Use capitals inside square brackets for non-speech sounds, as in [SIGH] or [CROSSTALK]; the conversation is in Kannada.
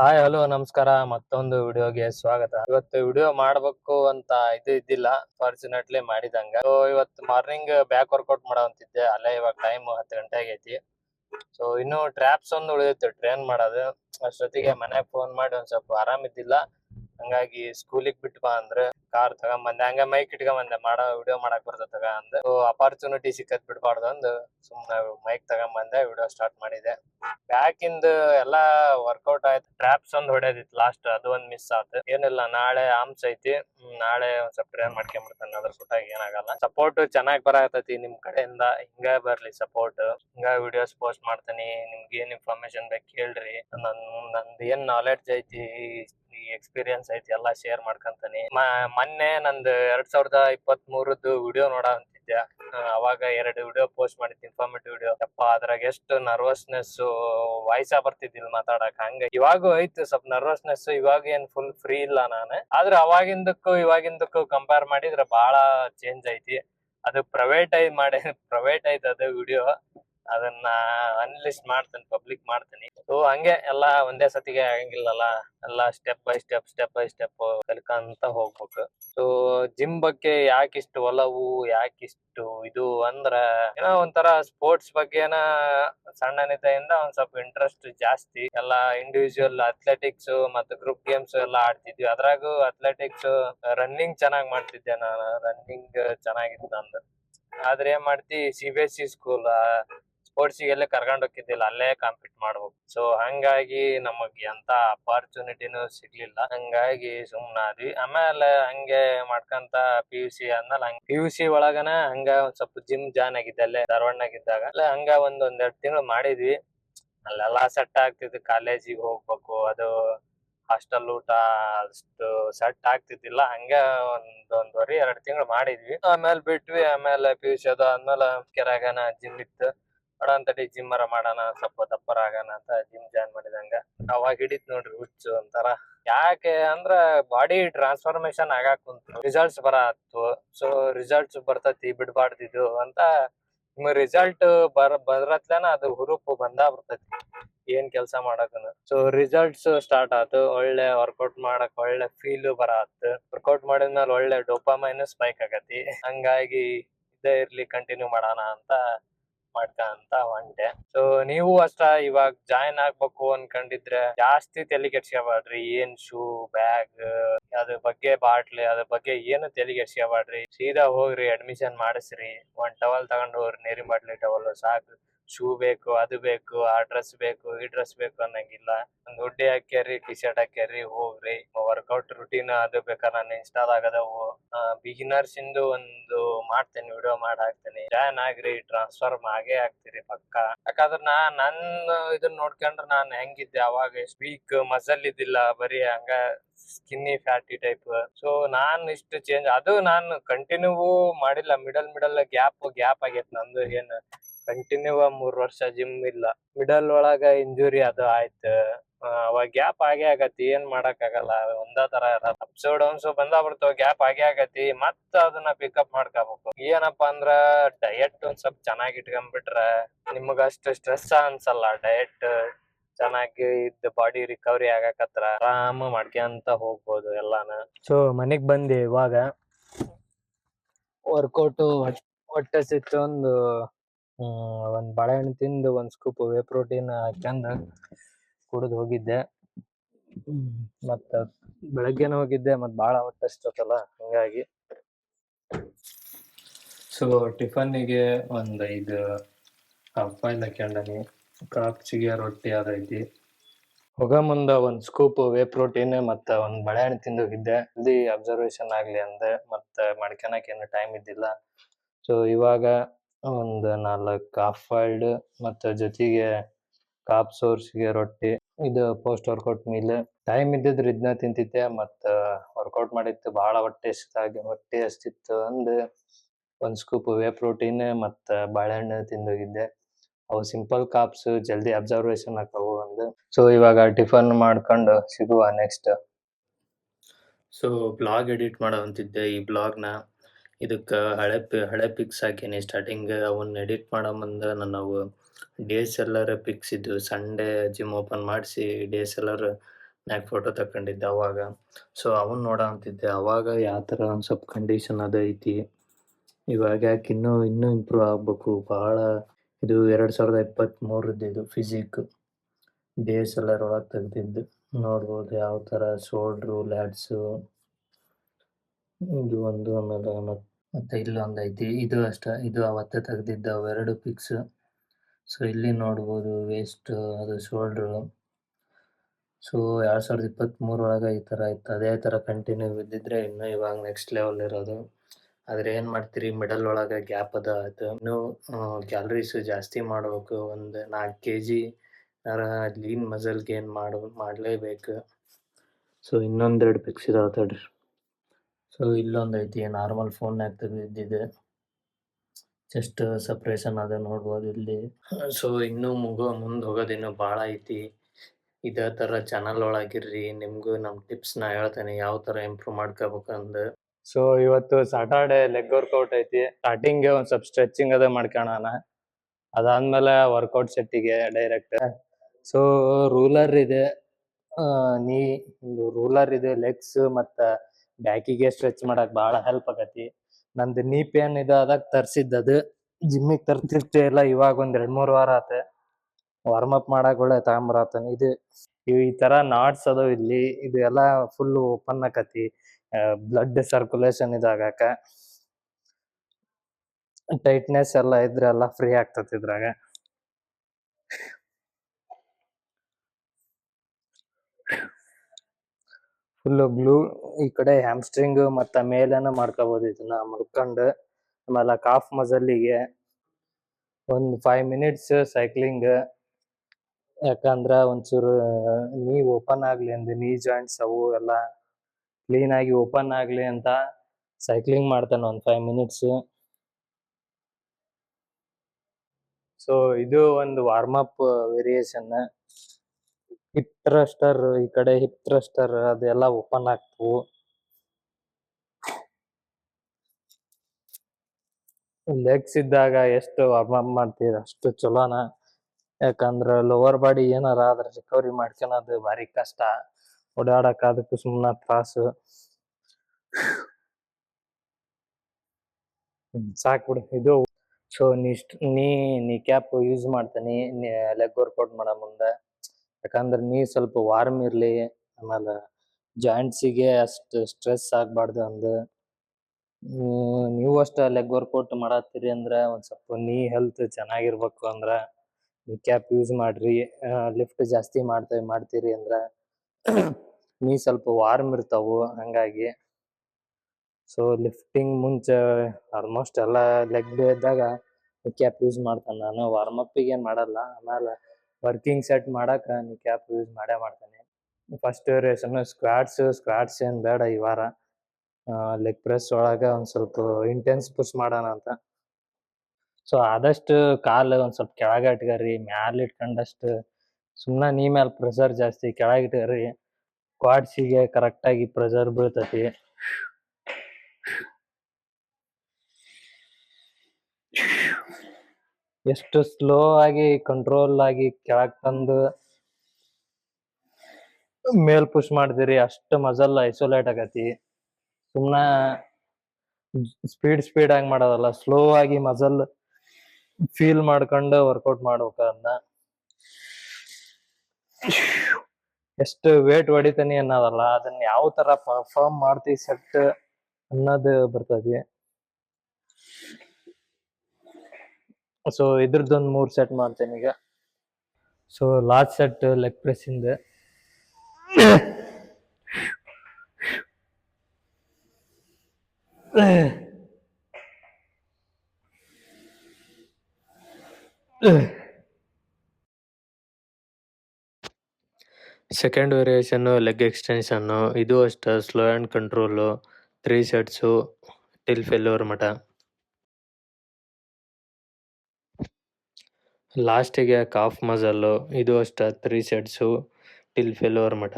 ಹಾಯ್ ಹಲೋ ನಮಸ್ಕಾರ. ಮತ್ತೊಂದು ವಿಡಿಯೋಗೆ ಸ್ವಾಗತ. ಇವತ್ತು ವಿಡಿಯೋ ಮಾಡ್ಬೇಕು ಅಂತ ಇದು ಇದ್ದಿಲ್ಲ. ಫಾರ್ಚುನೇಟ್ಲಿ ಮಾಡಿದಂಗ. ಸೊ ಇವತ್ತು ಮಾರ್ನಿಂಗ್ ಬ್ಯಾಕ್ ವರ್ಕೌಟ್ ಮಾಡೋಂತಿದ್ದೆ ಅಲ್ಲೇ ಇವಾಗ ಟೈಮ್ ಹತ್ತು ಗಂಟೆ ಆಗೈತಿ. ಸೊ ಇನ್ನು ಟ್ರ್ಯಾಪ್ಸ್ ಒಂದು ಉಳಿದಿತ್ತು. ಟ್ರೈನ್ ಮಾಡೋದು. ಅಷ್ಟೊತ್ತಿಗೆ ಮನೆಗೆ ಫೋನ್ ಮಾಡಿ ಒಂದ್ ಸ್ವಲ್ಪ ಆರಾಮ್ ಇದ್ದಿಲ್ಲ ಹಂಗಾಗಿ ಸ್ಕೂಲಿಗೆ ಬಿಟ್ಟು ಬಾ ಅಂದ್ರ ಕಾರ್ ತಗೊಂಬಂದೆ, ಹಂಗ ಮೈಕ್ ಇಟ್ಕೊಂಬಂದೆ, ಮಾಡೋ ವಿಡಿಯೋ ಮಾಡಕ್ ಬರ್ತದ ಅಂದ. ಅಪಾರ್ಚುನಿಟಿ ಸಿಕ್ಕದ್ ಬಿಡ್ಬಾರ್ದು ಅಂದ್. ಸುಮ್ನೆ ಮೈಕ್ ತಗೊಂಬಂದೆ ವಿಡಿಯೋ ಸ್ಟಾರ್ಟ್ ಮಾಡಿದೆ. ಬ್ಯಾಕ್ ಇಂದ ಎಲ್ಲಾ ವರ್ಕೌಟ್ ಆಯ್ತು. ಟ್ರಾಪ್ಸ್ ಒಂದ್ ಹೊಡೆದಿತ್ತು ಲಾಸ್ಟ್ ಅದು ಒಂದ್ ಮಿಸ್ ಆಯ್ತು ಏನಿಲ್ಲ, ನಾಳೆ ಆಮ್ಸ್ ಐತಿ. ನಾಳೆ ಒಂದ್ ಸ್ವಲ್ಪ ಟ್ರೈನ್ ಮಾಡ್ಕೊಂಡ್ಬಿಡ್ತಾನೆ ಅದ್ರ ಸುಟ್ಟಾಗಿ ಏನಾಗಲ್ಲ. ಸಪೋರ್ಟ್ ಚೆನ್ನಾಗ್ ಬರತೈತಿ ನಿಮ್ ಕಡೆಯಿಂದ. ಹಿಂಗ ಬರ್ಲಿ ಸಪೋರ್ಟ್ ಹಿಂಗ ವಿಡಿಯೋಸ್ ಪೋಸ್ಟ್ ಮಾಡ್ತೀನಿ. ನಿಮ್ಗೆ ಏನ್ ಇನ್ಫಾರ್ಮೇಶನ್ ಬೇಕು ಕೇಳ್ರಿ. ನನ್ ನಂದ್ ಏನ್ ನಾಲೆಡ್ಜ್ ಐತಿ? ಈ ಎಕ್ಸ್ಪೀರಿಯನ್ಸ್ ಐತಿ, ಎಲ್ಲಾ ಶೇರ್ ಮಾಡ್ಕಂತಾನಿ. ಮೊನ್ನೆ ನಂದು ಎರಡ್ ಸಾವಿರದ ಇಪ್ಪತ್ತ್ ಮೂರದ್ದು ವಿಡಿಯೋ ನೋಡ ಅಂತಿದ್ದೆ ಅವಾಗ ಎರಡು ವಿಡಿಯೋ ಪೋಸ್ಟ್ ಮಾಡಿದ್ ಇನ್ಫಾರ್ಮೇಟಿವ್ ವಿಡಿಯೋ ಅಪ್ಪ ಅದ್ರಾಗ ಎಷ್ಟು ನರ್ವಸ್ನೆಸ್ ವಾಯ್ಸ ಬರ್ತಿದ್ದಿಲ್ಲ ಮಾತಾಡಕ್. ಹಂಗ ಇವಾಗೂ ಐತಿ, ಸ್ವಲ್ಪ ನರ್ವಸ್ನೆಸ್ ಇವಾಗ ಏನ್ ಫುಲ್ ಫ್ರೀ ಇಲ್ಲ ನಾನು. ಆದ್ರೆ ಅವಾಗಿಂದಕ್ಕೂ, ಇವಾಗಿಂದಕ್ಕೂ ಕಂಪೇರ್ ಮಾಡಿದ್ರೆ ಬಹಳ ಚೇಂಜ್ ಐತಿ. ಅದು ಪ್ರೈವೇಟ್ ಐ ಮಾಡಿ ಪ್ರೈವೇಟ್ ಐತ್ ಅದು ವಿಡಿಯೋ ಅದನ್ನ ಅನ್ಲಿಸ್ಟ್ ಮಾಡ್ತೇನೆ ಪಬ್ಲಿಕ್ ಮಾಡ್ತೀನಿ. ಸೊ ಹಂಗೆ ಎಲ್ಲಾ ಒಂದೇ ಸತಿಗೆ ಆಗಂಗಿಲ್ಲಲ್ಲ, ಎಲ್ಲಾ step by step step by step ಕಲ್ಕಂತ ಹೋಗ್ಬೇಕು. ಸೊ ಜಿಮ್ ಬಗ್ಗೆ ಯಾಕಿಷ್ಟು ಒಲವು, ಯಾಕಿಷ್ಟು ಇದು ಅಂದ್ರ, ಏನೋ ಒಂಥರ ಸ್ಪೋರ್ಟ್ಸ್ ಬಗ್ಗೆನ ಸಣ್ಣನಿಂದ ಒಂದ್ ಸ್ವಲ್ಪ ಇಂಟ್ರೆಸ್ಟ್ ಜಾಸ್ತಿ. ಎಲ್ಲಾ ಇಂಡಿವಿಜುವಲ್ ಅಥ್ಲೆಟಿಕ್ಸ್ ಮತ್ತೆ ಗ್ರೂಪ್ ಗೇಮ್ಸ್ ಎಲ್ಲ ಆಡ್ತಿದ್ವಿ. ಅದ್ರಾಗೂ ಅಥ್ಲೆಟಿಕ್ಸ್ ರನ್ನಿಂಗ್ ಚೆನ್ನಾಗ್ ಮಾಡ್ತಿದ್ದೆ ನಾನು. ರನ್ನಿಂಗ್ ಚೆನ್ನಾಗಿತ್ತು ಅಂದ್ರೆ ಆದ್ರೆ ಏನ್ ಮಾಡ್ತಿ C B S C school sports ಎಲ್ಲ ಕರ್ಕೊಂಡ್ ಹೋಗಿದ್ದಿಲ್ಲ ಅಲ್ಲೇ ಕಾಂಪೀಟ್ ಮಾಡ್ಬೇಕು. ಸೊ ಹಂಗಾಗಿ ನಮಗ್ ಎಂತ ಅಪಾರ್ಚುನಿಟಿನೂ ಸಿಗ್ಲಿಲ್ಲ. ಹಂಗಾಗಿ ಸುಮ್ನಾದ್ವಿ ಆಮೇಲೆ ಹಂಗೆ ಮಾಡ್ಕಂತ ಪಿ ಯು ಸಿ ಅಂದ್ಮೇಲೆ ಹಂಗ ಪಿ ಯು ಸಿ ಒಳಗನ ಹಂಗ ಒಂದ್ ಸ್ವಲ್ಪ ಜಿಮ್ ಜಾಯ್ನ್ ಆಗಿದ್ದೆ ಅಲ್ಲೇ, ಧಾರವಾಡನಾಗಿದ್ದಾಗ. ಅಲ್ಲೇ ಹಂಗ ಒಂದ್ ಒಂದೆರಡು ತಿಂಗಳು ಮಾಡಿದ್ವಿ. ಅಲ್ಲೆಲ್ಲಾ ಸೆಟ್ ಆಗ್ತಿತ್ತು. ಕಾಲೇಜಿಗೆ ಹೋಗ್ಬೇಕು, ಅದು ಹಾಸ್ಟೆಲ್ ಊಟ ಅಷ್ಟು ಸೆಟ್ ಆಗ್ತಿದ್ದಿಲ್ಲ. ಹಂಗ ಒಂದ್ ಒಂದ್ವರಿ, ಎರಡ್ ತಿಂಗಳು ಮಾಡಿದ್ವಿ. ಆಮೇಲೆ ಬಿಟ್ವಿ. ಆಮೇಲೆ ಪಿ ಯು ಸಿ ಅದು ಆದ್ಮೇಲೆ ಕೆರಾಗನ ಜಿಮ್ ಇತ್ತು. ಮಾಡೋಣ ತಡಿ ಜಿಮ್ ಅರ ಮಾಡೋಣ, ಸ್ವಲ್ಪ ದಪ್ಪರ ಆಗೋಣ ಅಂತ ಜಿಮ್ ಜಾಯ್ನ್ ಮಾಡಿದಂಗ. ಅವಾಗ ಹಿಡಿತ್ ನೋಡ್ರಿ ಹುಚ್ಚು ಅಂತಾರ ಯಾಕೆ ಅಂದ್ರ ಬಾಡಿ ಟ್ರಾನ್ಸ್ಫಾರ್ಮೇಶನ್ ಆಗಾಕ್ ಕುಂತು. ರಿಸಲ್ಟ್ಸ್ ಬರತ್ತು ಸೊ ರಿಸಲ್ಟ್ಸ್ ಬರ್ತತಿ ಬಿಡ್ಬಾರ್ದಿದು ಅಂತ ನಿಮ್ ರಿಸಲ್ಟ್ ಬರ, ಬರತ್ಲೇನ ಅದು ಹುರುಪು ಬಂದ ಬರ್ತತಿ ಏನ್ ಕೆಲಸ ಮಾಡಕನು ಸೊ ರಿಸಲ್ಟ್ಸ್ ಸ್ಟಾರ್ಟ್ ಆತು. ಒಳ್ಳೆ ವರ್ಕೌಟ್ ಮಾಡಕ್ ಒಳ್ಳೆ ಫೀಲ್ ಬರತ್ತ ವರ್ಕೌಟ್ ಮಾಡಿದ್ಮೇಲೆ ಒಳ್ಳೆ ಡೋಪಾಮೈನ್ ಸ್ಪೈಕ್ ಆಗತಿ. ಹಂಗಾಗಿ ಇದೇ ಇರ್ಲಿ ಕಂಟಿನ್ಯೂ ಮಾಡೋಣ ಅಂತ ಮಾಡ್ಕಂತ ಹೊಂಟೆ ಸೊ ನೀವು ಅಷ್ಟ ಇವಾಗ ಜಾಯಿನ್ ಆಗ್ಬೇಕು ಅನ್ಕೊಂಡಿದ್ರೆ ಜಾಸ್ತಿ ತಲೆ ಕೆಡ್ಸ್ಕೊಬಾಡ್ರಿ ಏನ್ ಶೂ ಬ್ಯಾಗ್ ಅದ್ರ ಬಗ್ಗೆ ಬಾಟ್ಲಿ, ಅದ್ರ ಬಗ್ಗೆ ಏನು ತಲೆ ಕೆಡ್ಸ್ಕೊಬಾಡ್ರಿ ಸೀದಾ ಹೋಗ್ರಿ ಅಡ್ಮಿಷನ್ ಮಾಡಿಸ್ರಿ. ಒಂದ್ ಟವಲ್ ತಗೊಂಡ್ ಹೋಗ್ರಿ ನೀರಿನ ಬಾಟ್ಲಿ ಟವಲ್ ಸಾಕು. ಶೂ ಬೇಕು, ಅದು ಬೇಕು, ಆ ಡ್ರೆಸ್ ಬೇಕು, ಈ ಡ್ರೆಸ್ ಬೇಕು ಅನ್ನಂಗಿಲ್ಲ. ಹುಡ್ಡಿ ಹಾಕ್ಯಾರಿ ಟಿ ಶರ್ಟ್ ಹಾಕ್ಯಾರಿ, ಹೋಗ್ರಿ. ವರ್ಕೌಟ್ ರುಟೀನ್ ಅದು ಬೇಕಾ? ನಾನು ಇನ್ಸ್ಟಾಲ್ ಆಗದವು. ಬಿಗಿನರ್ಸ್ ಇಂದು ಒಂದು ಮಾಡ್ತೇನೆ ವಿಡಿಯೋ ಮಾಡಿ ಹಾಕ್ತೇನೆ. ಜಾಯ್ನ್ ಆಗ್ರಿ ಟ್ರಾನ್ಸ್ಫರ್ ಆಗೇ ಆಗ್ತೀರಿ ಪಕ್ಕ. ಯಾಕಂದ್ರ ನಾ, ನನ್ ಇದನ್ನ ನೋಡ್ಕೊಂಡ್ರ ನಾನ್ ಹೆಂಗಿದ್ದೆ? ಅವಾಗ ವೀಕ್ ಮಸಲ್ ಇದ್ದಿಲ್ಲ, ಬರೀ ಹಂಗ ಸ್ಕಿನ್ನಿ ಫ್ಯಾಟಿ ಟೈಪ್ ಸೊ ನಾನ್ ಇಷ್ಟು ಚೇಂಜ್ ಅದು ನಾನು ಕಂಟಿನ್ಯೂ ಮಾಡಿಲ್ಲ. ಮಿಡಲ್ ಮಿಡಲ್ ಗ್ಯಾಪ್ ಗ್ಯಾಪ್ ಆಗೇತ್ ನಂದು, ಏನ್ ಕಂಟಿನ್ಯೂ ಮೂರ್ ವರ್ಷ ಜಿಮ್ ಇಲ್ಲ. ಮಿಡಲ್ ಒಳಗ ಇಂಜುರಿ ಅದು ಆಯ್ತು. ಅವಾಗ ಗ್ಯಾಪ್ ಆಗೇ ಆಗತಿ ಏನ್ ಮಾಡಕ್ ಆಗಲ್ಲ. ಒಂದ ತರ ಅಪ್ಸೋ ಡೌನ್ಸ್ ಬಂದ ಬರ್ತಾವ ಗ್ಯಾಪ್ ಆಗೇ ಆಗತಿ ಮತ್ತ ಅದನ್ನ ಪಿಕಪ್ ಮಾಡ್ಕೋಬೇಕು. ಏನಪ್ಪಾ ಅಂದ್ರ ಡಯಟ್ ಒಂದ್ ಸ್ವಲ್ಪ ಚೆನ್ನಾಗಿ ಇಟ್ಕೊಂಡ್ಬಿಟ್ರ ನಿಮಗ ಅಷ್ಟು ಸ್ಟ್ರೆಸ್ ಅನ್ಸಲ್ಲ. ಡಯಟ್ ಚೆನ್ನಾಗಿ ಇದ್ದ ಬಾಡಿ ರಿಕವರಿ ಆಗಾಕತ್ರ ಆರಾಮ ಮಾಡ್ಕೊಂತ ಹೋಗ್ಬೋದು ಎಲ್ಲಾನ. ಸೊ ಮನೆಗ್ ಬಂದಿ ಇವಾಗ. ವರ್ಕೌಟ್ ಹೊಟ್ಟೆ ಸಿತ್ತು ಒಂದು ಬಾಳೆಹಣ್ಣು ತಿಂದು ಒಂದು ಸ್ಕೂಪ್ ವೇ ಪ್ರೋಟೀನ್ ಹಾಕ್ಯಂದು ಕುಡಿದು ಹೋಗಿದ್ದೆ. ಮತ್ತ ಬೆಳಗ್ಗೆನ ಹೋಗಿದ್ದೆ ಮತ್ ಭಾಳ ಹೊಟ್ಟೆ ಅಷ್ಟಲ್ಲ ಹಂಗಾಗಿ. ಸೊ ಟಿಫನ್ನಿಗೆ ಒಂದು ಐದು ಹಾಫ್ ಬಾಯ್ಲ್ ಕ್ರಾಪ್ ಚಿಗೆ ರೊಟ್ಟಿ ಅದೈತಿ ಹೋಗೋ ಮುಂದ ಒಂದ್ ಸ್ಕೂಪ್ ವೇ ಪ್ರೋಟೀನ್ ಮತ್ತ ಒಂದ್ ಬಳೆಹಣ್ಣು ತಿಂದು ಹೋಗಿದ್ದೆ. ಅಲ್ಲಿ ಅಬ್ಸರ್ವೇಷನ್ ಆಗ್ಲಿ ಅಂದೆ, ಮತ್ತ ಮಾಡ್ಕೊಳಕ್ ಏನು ಟೈಮ್ ಇದ್ದಿಲ್ಲ. ಸೊ ಇವಾಗ ಒಂದ್ ನಾಲ್ಕ್ ಕಾಫ್ ಬಾಯ್ಲ್ಡ್ ಮತ್ತ ಜೊತೆಗೆ ಕಾಪ್ ಸೋರ್ಸ್ಗೆ ರೊಟ್ಟಿ. ಇದು ಪೋಸ್ಟ್ ವರ್ಕೌಟ್ ಮೀಲ್ ಟೈಮ್ ಇದ್ದಿದ್ರ ಇದನ್ನ ತಿಂತಿದ್ದೆ, ಮತ್ತ ವರ್ಕೌಟ್ ಮಾಡಿತ್ತು ಬಹಳ ಹೊಟ್ಟೆ ಹಸಿತಾಗಿ ಹೊಟ್ಟೆ ಹಸ್ತಿತ್ತು ಅಂದ್ ಒಂದ್ ಸ್ಕೂಪ್ ವೇ ಪ್ರೋಟೀನ್ ಮತ್ತ ಬಾಳೆಹಣ್ಣು ತಿಂದೋಗಿದ್ದೆ. ಅವು ಸಿಂಪಲ್ ಕಾಪ್ಸ್ ಜಲ್ದಿ ಅಬ್ಸರ್ವೇಶನ್ ಆಕವು ಅಂದ್. ಸೊ ಇವಾಗ ಟಿಫನ್ ಮಾಡ್ಕೊಂಡು ಸಿಗುವ ನೆಕ್ಸ್ಟ್ ಸೊ ಬ್ಲಾಗ್ ಎಡಿಟ್ ಮಾಡವಂತಿದ್ದೆ ಈ ಬ್ಲಾಗ್ನ ಇದಕ್ಕ ಹಳೆ ಹಳೆ ಪಿಕ್ಸ್ ಹಾಕೀನಿ. ಸ್ಟಾರ್ಟಿಂಗ್ ಅವನ್ನ ಎಡಿಟ್ ಮಾಡೋ ನಾನು D S L R pics ಇದ್ವು. ಸಂಡೇ ಜಿಮ್ ಓಪನ್ ಮಾಡಿಸಿ D S L R photo ತಕೊಂಡಿದ್ದೆ ಅವಾಗ. ಸೊ ಅವನ್ ನೋಡ ಅಂತಿದ್ದೆ. ಅವಾಗ ಯಾವ ಥರ ಒಂದು ಸ್ವಲ್ಪ ಕಂಡೀಷನ್ ಅದ ಐತಿ. ಇವಾಗ ಯಾಕೆ ಇನ್ನೂ ಇನ್ನೂ ಇಂಪ್ರೂವ್ ಆಗಬೇಕು. ಬಹಳ ಇದು ಎರಡ್ ಸಾವಿರದ ಇಪ್ಪತ್ತ್ ಮೂರದ್ದು ಇದು physique D S L R ಒಳಗೆ ತೆಗ್ದಿದ್ದು. ನೋಡ್ಬೋದು ಯಾವ ಥರ ಶೋಲ್ಡ್ರು ಲ್ಯಾಟ್ಸು ಇದು ಒಂದು ಆಮೇಲೆ ಮತ್- ಮತ್ತೆ ಇಲ್ಲೊಂದು ಐತಿ, ಇದು ಅಷ್ಟ, ಇದು ಅವತ್ತೇ ತೆಗ್ದಿದ್ದ ಎರಡು ಪಿಕ್ಸ್ ಸೊ ಇಲ್ಲಿ ನೋಡ್ಬೋದು ವೇಸ್ಟ್ ಅದು ಶೋಲ್ಡ್ರ್ ಸೊ ಎರಡ್ ಸಾವಿರದ ಇಪ್ಪತ್ತ್ ಒಳಗೆ ಈ ತರ ಇತ್ತು. ಅದೇ ತರ ಕಂಟಿನ್ಯೂ ಬಿದ್ದಿದ್ರೆ ಇನ್ನು ಇವಾಗ ನೆಕ್ಸ್ಟ್ ಲೆವೆಲ್ ಇರೋದು. ಆದ್ರೆ ಏನ್ ಮಾಡ್ತೀರಿ? ಮಿಡಲ್ ಒಳಗೆ ಗ್ಯಾಪ್ ಅದ. ಆಯ್ತು ಇನ್ನು ಕ್ಯಾಲರೀಸ್ ಜಾಸ್ತಿ ಮಾಡ್ಬೇಕು. ಒಂದ್ ನಾಲ್ಕು K G lean muscle gain ಮಾಡ್, ಮಾಡ್ಲೇಬೇಕು. ಸೊ ಇನ್ನೊಂದೆರಡು ಪಿಕ್ಸ್ ಇದಾವ ತಡ್ರಿ. ಸೊ ಇಲ್ಲೊಂದು ಐತಿ ನಾರ್ಮಲ್ ಫೋನ್ ತೆಗ್ದಿದ್ದಿದೆ ಜಸ್ಟ್ ಸಪ್ರೇಷನ್ ಅದ ನೋಡ್ಬೋದು ಇಲ್ಲಿ. ಸೊ ಇನ್ನು ಮುಗೋ, ಮುಂದೆ ಹೋಗೋದ್ ಇನ್ನು ಬಾಳ ಐತಿ. ಇದೇ ತರ ಚಾನಲ್ ಒಳಗಿರ್ರಿ, ನಿಮಗೂ ನಮ್ಮ ಟಿಪ್ಸ್ನ ಹೇಳ್ತೇನೆ, ಯಾವ ತರ ಇಂಪ್ರೂವ್ ಮಾಡ್ಕೋಬೇಕಂದ ಸೊ ಇವತ್ತು ಸಾಟರ್ಡೆ ಲೆಗ್ ವರ್ಕೌಟ್ ಐತಿ. ಸ್ಟಾರ್ಟಿಂಗ್ ಒಂದು ಸ್ವಲ್ಪ ಸ್ಟ್ರೆಚಿಂಗ್ ಅದೇ ಮಾಡ್ಕೋಣ ಅದಾದ್ಮೇಲೆ ವರ್ಕೌಟ್ ಸೆಟ್ಟಿಗೆ ಡೈರೆಕ್ಟ್ ಸೊ ರೂಲರ್ ಇದೆ. ನೀ ರೂಲರ್ ಇದೆ ಲೆಗ್ಸ್ ಮತ್ತ ಬ್ಯಾಕಿಗೆ ಸ್ಟ್ರೆಚ್ ಮಾಡಕ್ ಬಹಳ ಹೆಲ್ಪ್ ಆಗತಿ. ನಂದು ನೀ ಪೇನ್ ಇದ ಅದಾಗ ತರ್ಸಿದ್ದದು ಜಿಮ್ಮಿಗೆ ತರ್ತಿರ್ತೇ ಇಲ್ಲ, ಇವಾಗ ಒಂದ್ ಎರಡ್ ಮೂರ್ ವಾರ ಆತ. ವಾರ್ಮ್ ಅಪ್ ಮಾಡಕ್ ಒಳ್ಳೆ ತಗೊಂಬರತಾನ ಇದು ಈ ತರ ನಾಟ್ಸ್ ಅದಾವ ಇಲ್ಲಿ, ಇದು ಎಲ್ಲಾ ಫುಲ್ ಓಪನ್ ಆಕತಿ ಬ್ಲಡ್ ಸರ್ಕ್ಯುಲೇಷನ್ ಇದಾಗಕ. ಟೈಟ್ನೆಸ್ ಎಲ್ಲ ಇದ್ರೆ ಎಲ್ಲ ಫ್ರೀ ಆಗ್ತತಿ ಇದ್ರಾಗ. ಫುಲ್ ಗ್ಲೂ ಈ ಕಡೆ ಹ್ಯಾಮ್ಸ್ಟ್ರಿಂಗ್ ಮತ್ತೆ ಮೇಲೇನ ಮಾಡ್ಕೋಬಹುದು ಇದನ್ನ ಮಲ್ಕೊಂಡ್ ಆಮೇಲೆ ಕಾಫ್ ಮಸಲ್ಲಿಗೆ ಒಂದ್ ಫೈವ್ ಮಿನಿಟ್ಸ್ ಸೈಕ್ಲಿಂಗ್ ಯಾಕಂದ್ರ ಒಂಚೂರು ನೀ ಓಪನ್ ಆಗ್ಲಿ ಅಂದ್ ನೀ ಜಾಯಿಂಟ್ಸ್ ಅವು ಎಲ್ಲ ಕ್ಲೀನ್ ಆಗಿ ಓಪನ್ ಆಗ್ಲಿ ಅಂತ ಸೈಕ್ಲಿಂಗ್ ಮಾಡ್ತಾನೆ ಒಂದ್ ಫೈವ್ ಮಿನಿಟ್ಸ್ ಸೊ ಇದು ಒಂದು warm up variation hip thruster ಈ ಕಡೆ ಹಿಪ್ ಥ್ರಸ್ಟರ್ ಅದೆಲ್ಲ ಓಪನ್ ಆಗ್ತವು. ಲೆಗ್ಸ್ ಇದ್ದಾಗ ಎಷ್ಟು ವಾರ್ಮ್ ಅಪ್ ಮಾಡ್ತೀರಿ ಅಷ್ಟು ಚಲೋನ. ಯಾಕಂದ್ರೆ ಲೋವರ್ ಬಾಡಿ ಏನಾರ ಆದ್ರ ರಿಕವರಿ ಮಾಡ್ಕೊಳೋದು ಭಾರಿ ಕಷ್ಟ. ಓಡಾಡಕ್ ಅದಕ್ಕೂ ಸುಮ್ಮನೆ ತ್ರಾಸು. ಸಾಕ್ಬಿಡು ಸಾಕ್ ಬಿಡು. ಇದು so knee knee knee cap use ಮಾಡ್ತೀನಿ. ಲೆಗ್ ವರ್ಕೌಟ್ ಮಾಡೋ ಮುಂದ. ಯಾಕಂದ್ರ ನೀ ಸ್ವಲ್ಪ ವಾರ್ಮ್ ಇರ್ಲಿ, ಆಮೇಲೆ ಜಾಯಿಂಟ್ಸ್ಗೆ ಅಷ್ಟು ಸ್ಟ್ರೆಸ್ ಆಗ್ಬಾರ್ದು ಅಂದ್. ನೀವು ಅಷ್ಟ ಲೆಗ್ ವರ್ಕೌಟ್ ಮಾಡತ್ತೀರಿ ಅಂದ್ರ ಒಂದ್ ಸ್ವಲ್ಪ ನೀ ಹೆಲ್ತ್ ಚೆನ್ನಾಗಿರ್ಬೇಕು ಅಂದ್ರ ನೀ ಕ್ಯಾಪ್ ಯೂಸ್ ಮಾಡ್ರಿ ಲಿಫ್ಟ್ ಜಾಸ್ತಿ ಮಾಡ್ತೇವೆ ಮಾಡ್ತೀರಿ ಅಂದ್ರ [COUGHS] ನೀ ಸ್ವಲ್ಪ ವಾರ್ಮ್ ಇರ್ತಾವು ಹಂಗಾಗಿ. ಸೊ ಲಿಫ್ಟಿಂಗ್ ಮುಂಚೆ ಆಲ್ಮೋಸ್ಟ್ ಎಲ್ಲ ಲೆಗ್ ಇದ್ದಾಗ ಕ್ಯಾಪ್ ಯೂಸ್ ಮಾಡ್ತಾನೆ ನಾನು. ವಾರ್ಮ್ ಅಪ್ ಏನ್ ಮಾಡಲ್ಲ, ಆಮೇಲೆ ವರ್ಕಿಂಗ್ ಸೆಟ್ ಮಾಡಾಕ ನೀ ಕ್ಯಾಪ್ ಯೂಸ್ ಮಾಡೇ ಮಾಡ್ತಾನೆ. ಫಸ್ಟ್ ವೇರಿಯೇಷನ್ ಸ್ಕ್ವಾಟ್ಸ್ ಸ್ಕ್ವಾಟ್ಸ್ ಏನ್ ಬೇಡ ಈ ವಾರ. ಲೆಗ್ ಪ್ರೆಸ್ ಒಳಗ ಒಂದು ಸ್ವಲ್ಪ ಇಂಟೆನ್ಸ್ ಪುಷ್ ಮಾಡೋಣ ಅಂತ. ಸೊ ಆದಷ್ಟು ಕಾಲ್ ಒಂದ್ ಸ್ವಲ್ಪ ಕೆಳಗೆ ಇಟ್ಕರಿ, ಮ್ಯಾಲ ಇಟ್ಕೊಂಡಷ್ಟು ಸುಮ್ಮನೆ ನೀ ಮ್ಯಾಲ ಪ್ರೆಸರ್ ಜಾಸ್ತಿ ಕೆಳಗೆ ಇಟ್ಕರಿ. ಕ್ವಾಡ್ಸಿಗೆ ಕರೆಕ್ಟ್ ಆಗಿ ಪ್ರೆಷರ್ ಬೀಳ್ತತಿ. ಎಷ್ಟು ಸ್ಲೋ ಆಗಿ ಕಂಟ್ರೋಲ್ ಆಗಿ ಕೆಳಗ್ ತಂದು ಮೇಲ್ ಪುಷ್ ಮಾಡ್ತೀರಿ ಅಷ್ಟು ಮಜಲ್ ಐಸೋಲೇಟ್ ಆಗತಿ. ಸುಮ್ನ ಸ್ಪೀಡ್ ಸ್ಪೀಡ್ ಆಗಿ ಮಾಡೋದಲ್ಲ ಸ್ಲೋ ಆಗಿ ಮಜಲ್ ಫೀಲ್ ಮಾಡ್ಕೊಂಡು ವರ್ಕೌಟ್ ಮಾಡ್ಬೇಕ ಎಷ್ಟು ವೇಟ್ ಹೊಡಿತೀನಿ ಅನ್ನೋದಲ್ಲ, ಅದನ್ನ ಯಾವ ತರ ಪರ್ಫಾರ್ಮ್ ಮಾಡ್ತಿ ಸೆಟ್ ಅನ್ನೋದು ಬರ್ತದೆ ಸೊ ಒಂದು ಮೂರು ಸೆಟ್ ಮಾಡ್ತೇನೆ ಈಗ. So last set leg press ಇಂದ. ಸೆಕೆಂಡ್ ವೇರಿಯೇಷನ್ ಲೆಗ್ ಎಕ್ಸ್ಟೆನ್ಷನ್ ಇದು ಅಷ್ಟೇ slow and control three sets till failure ಮಟ ಲಾಸ್ಟಿಗೆ ಕಾಫ್ ಮಸಲ್ಲು ಇದು ಅಷ್ಟೇ ತ್ರೀ ಸೆಟ್ಸು ಟಿಲ್ ಫೆಲ್ಯೂರ್ ಮಟ